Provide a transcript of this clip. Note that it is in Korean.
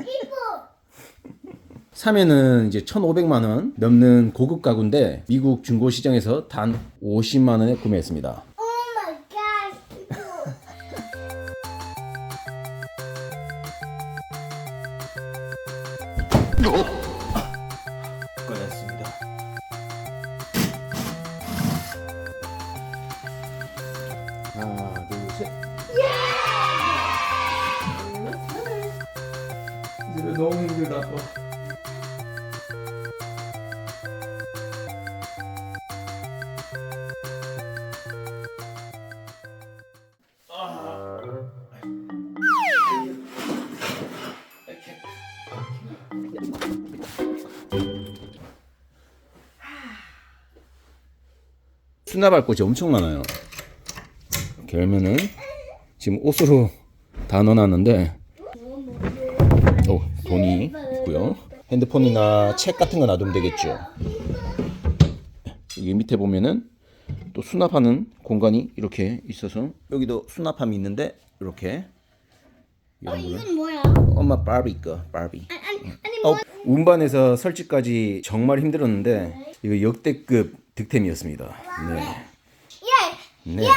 이뻐. 사면은 이제 1,500만 원 넘는 고급 가구인데 미국 중고 시장에서 단 50만 원에 구매했습니다. Oh. 꺼냈습니다. 하나, 둘, 셋. 너무 힘들다. 수납할 곳이 엄청 많아요. 열면은 지금 옷으로 다 넣어놨는데 오, 돈이 있고요. 핸드폰이나 책 같은 거 놔두면 되겠죠. 여기 밑에 보면은 또 수납하는 공간이 이렇게 있어서 여기도 수납함이 있는데 이렇게 거를 이건 뭐야? 엄마 바비 거 바비. 아니 아니 어, 운반에서 설치까지 정말 힘들었는데 이거 역대급 득템이었습니다. 네. 야. 네. 야.